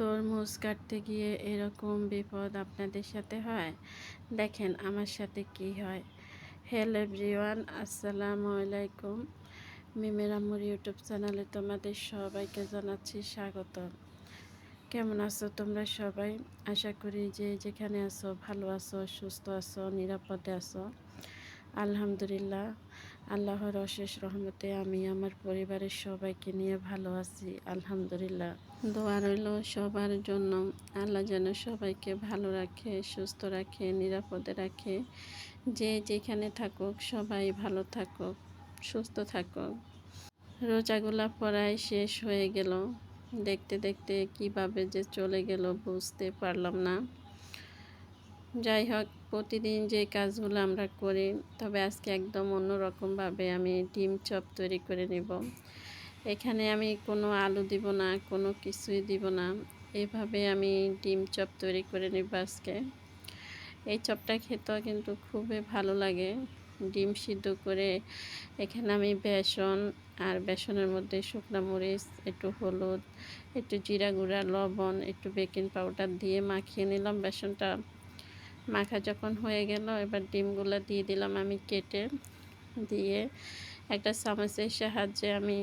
তরমুজ কাটতে গিয়ে এরকম বিপদ আপনাদের সাথে হয়? দেখেন আমার সাথে কি হয়। হ্যালো এভরিওয়ান, আসসালামু আলাইকুম। মিমের আম্মুর ইউটিউব চ্যানেলে তোমাদের সবাইকে জানাচ্ছি স্বাগত। কেমন আছো তোমরা সবাই? আশা করি যে যেখানে আছো, ভালো আছো, সুস্থ আছো, নিরাপদে আছো। আলহামদুলিল্লাহ। আল্লাহর অশেষ রহমতে আমি আমার পরিবারের সবাইকে নিয়ে ভালো আছি, আলহামদুলিল্লাহ। দোয়া রইল সবার জন্য। আল্লাহ যেন সবাইকে ভালো রাখে, সুস্থ রাখে, নিরাপদে রাখে। যে যেখানে থাকুক, সবাই ভালো থাকুক, সুস্থ থাকুক। রোজাগুলা পড়াই শেষ হয়ে গেল। দেখতে দেখতে কীভাবে যে চলে গেল বুঝতে পারলাম না। যাই হোক, প্রতিদিন যে কাজগুলো আমরা করি, তবে আজকে একদম অন্যরকমভাবে আমি ডিম চপ তৈরি করে নেব। এখানে আমি কোনো আলু দিব না, কোনো কিছুই দিব না। এভাবে আমি ডিম চপ তৈরি করে নেব আজকে। এই চপটা খেতেও কিন্তু খুবই ভালো লাগে। ডিম সিদ্ধ করে এখানে আমি বেসন আর বেসনের মধ্যে শুকনা মরিচ, একটু হলুদ, একটু জিরা গুঁড়া, লবণ, একটু বেকিং পাউডার দিয়ে মাখিয়ে নিলাম বেসনটা। মাখা যখন হয়ে গেল, এবার ডিমগুলো দিয়ে দিলাম আমি কেটে দিয়ে একটা চামচের সাহায্যে আমি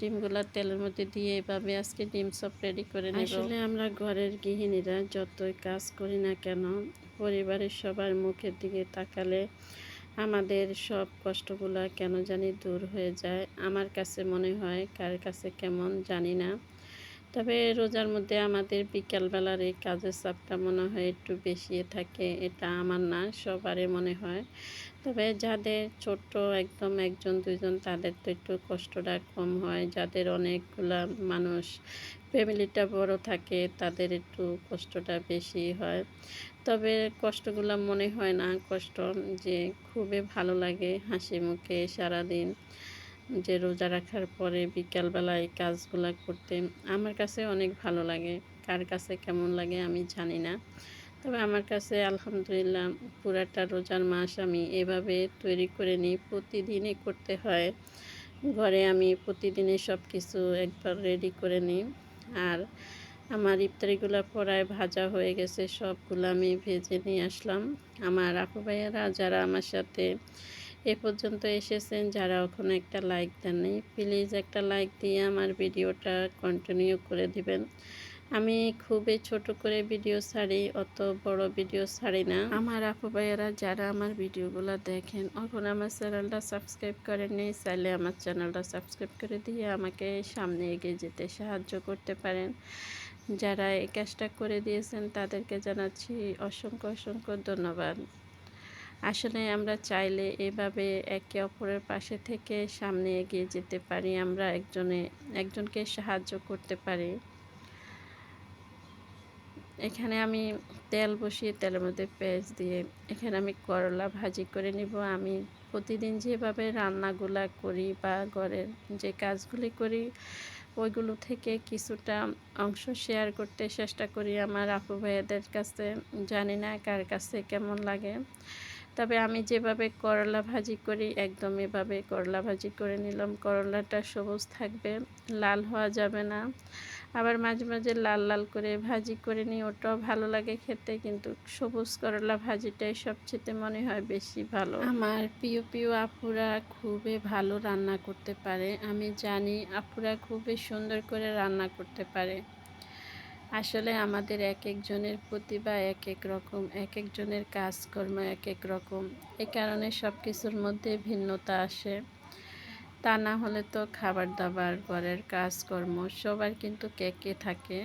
ডিমগুলো তেলের মধ্যে দিয়ে এভাবে আজকে ডিম সব রেডি করে নেব। আসলে আমরা ঘরের গৃহিণীরা যতই কাজ করি না কেন, পরিবারের সবার মুখের দিকে তাকালে আমাদের সব কষ্টগুলো কেন জানি দূর হয়ে যায়। আমার কাছে মনে হয় কার কাছে কেমন জানি না। তবে রোজার মধ্যে আমাদের বিকালবেলার এই কাজের চাপটা মনে হয় একটু বেশি থাকে, এটা আমার না, সবারই মনে হয়। তবে যাদের ছোট্ট একদম একজন, দুইজন, তাদের তো একটু কষ্টটা কম হয়। যাদের অনেকগুলা মানুষ, ফ্যামিলিটা বড় থাকে, তাদের একটু কষ্টটা বেশি হয়। তবে কষ্টগুলো মনে হয় না, কষ্ট যে খুবই ভালো লাগে হাসি মুখে সারাদিন। যে রোজা রাখার পরে বিকালবেলা এই কাজগুলো করতে আমার কাছে অনেক ভালো লাগে। কার কাছে কেমন লাগে আমি জানি না। তবে আমার কাছে আলহামদুলিল্লাহ পুরাটা রোজার মাস আমি এভাবে তৈরি করে নিই, প্রতিদিনই করতে হয়। ঘরে আমি প্রতিদিনই সব কিছু একবার রেডি করে নিই। আর আমার ইফতারিগুলো পড়ায় ভাজা হয়ে গেছে, সবগুলো আমি ভেজে নিয়ে আসলাম। আমার আপু ভাইয়ারা যারা আমার সাথে এ পর্যন্ত এসেছেন যারা ওখানে একটা লাইক দেননি, প্লিজ একটা লাইক দিয়ে আমার ভিডিওটা কন্টিনিউ করে দিবেন। আমি খুবই ছোট করে ভিডিও ছাড়ি, অত বড় ভিডিও ছাড়ি না। আমার আপু ভাইয়েরা যারা আমার ভিডিওগুলো দেখেন, এখন আমার চ্যানেলটা সাবস্ক্রাইব করেননি, চাইলে আমার চ্যানেলটা সাবস্ক্রাইব করে দিয়ে আমাকে সামনে এগিয়ে যেতে সাহায্য করতে পারেন। যারা এই কাজটা করে দিয়েছেন, তাদেরকে জানাচ্ছি অসংখ্য অসংখ্য ধন্যবাদ। আসলে আমরা চাইলে এভাবে একে অপরের পাশে থেকে সামনে এগিয়ে যেতে পারি, আমরা একজনে, একজনকে সাহায্য করতে পারি। এখানে আমি তেল বসিয়ে তেলের মধ্যে পেঁয়াজ দিয়ে, এখানে আমি করলা ভাজি করে নিব। আমি প্রতিদিন যেভাবে রান্নাগুলা করি বা ঘরের যে কাজগুলি করি, ওইগুলো থেকে কিছুটা অংশ শেয়ার করতে চেষ্টা করি। আমার আপু ভাইয়াদের কাছে জানি না কার কাছে কেমন লাগে। তবে আমি যেভাবে করলা ভাজি করি, একদম এভাবে করলা ভাজি করে নিলাম। করলাটা সবুজ থাকবে, লাল হওয়া যাবে না। আবার মাঝে মাঝে লাল লাল করে ভাজি করে নিই, ওটাও ভালো লাগে খেতে, কিন্তু সবুজ করলা ভাজিটাই সবচেয়ে মনে হয় বেশি ভালো। আমার প্রিয় প্রিয় আপুরা খুবই ভালো রান্না করতে পারে। আমি জানি আপুরা খুবই সুন্দর করে রান্না করতে পারে। আসলে আমাদের এক একজনের প্রতিভা এক এক রকম এক একজনের কাজকর্ম এক এক রকম এই কারণে সব কিছুর মধ্যে ভিন্নতা আসে। তা না হলে তো খাবার দাবার ঘরের কাজকর্ম সবার কিন্তু কে কে থাকে।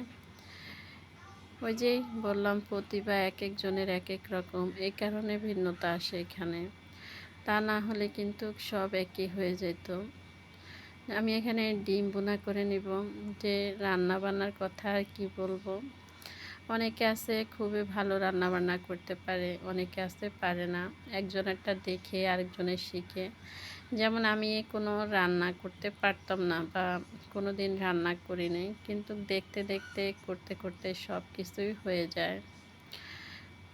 ওই যেই বললাম প্রতিভা এক একজনের এক এক রকম এই কারণে ভিন্নতা আসে এখানে। তা না হলে কিন্তু সব একই হয়ে যেত। আমি এখানে ডিম বোনা করে নিব। যে রান্না বান্নার কথা আর কি বলব? অনেকে আছে খুবই ভালো রান্না বান্না করতে পারে, অনেকে আছে পারে না। একজন একটা দেখে আরেকজনের শিখে। যেমন আমি কোনো রান্না করতে পারতাম না বা কোনো দিন রান্না করিনি কিন্তু দেখতে দেখতে, করতে করতে সব কিছুই হয়ে যায়।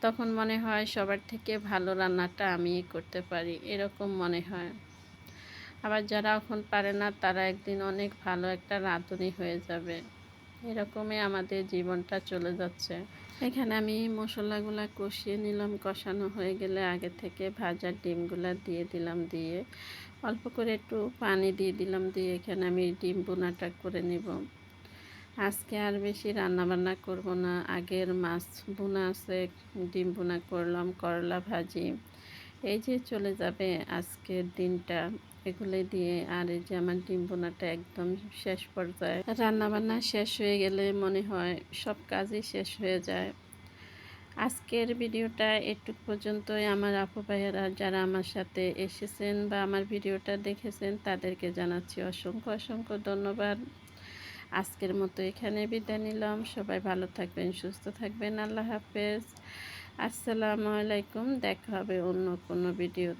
তখন মনে হয় সবার থেকে ভালো রান্নাটা আমি করতে পারি, এরকম মনে হয়। আবার যারা এখন পারে না, তারা একদিন অনেক ভালো একটা রাঁধুনি হয়ে যাবে। এরকমই আমাদের জীবনটা চলে যাচ্ছে। এখানে আমি মশলাগুলো কষিয়ে নিলাম। কষানো হয়ে গেলে আগে থেকে ভাজা ডিমগুলো দিয়ে দিলাম দিয়ে অল্প করে একটু পানি দিয়ে দিলাম দিয়ে এখানে আমি ডিম বোনাটা করে নিব। আজকে আর বেশি রান্না বান্না করব না। আগের মাছ বোনা আছে, ডিম বোনা করলাম, করলা ভাজি। এই যে চলে যাবে আজকের দিনটা। এগুলো দিয়ে আর এই যে আমার ডিম বোনাটা একদম শেষ পর্যায়ে। রান্না বান্না শেষ হয়ে গেলে মনে হয় সব কাজই শেষ হয়ে যায়। আজকের ভিডিওটা একটু পর্যন্তই। আমার আপু ভাইয়েরা যারা আমার সাথে এসেছেন বা আমার ভিডিওটা দেখেছেন, তাদেরকে জানাচ্ছি অসংখ্য অসংখ্য ধন্যবাদ। আজকের মতো এখানে বিদায় নিলাম। সবাই ভালো থাকবেন, সুস্থ থাকবেন। আল্লাহ হাফেজ। আসসালামু আলাইকুম। দেখা হবে অন্য কোনো ভিডিও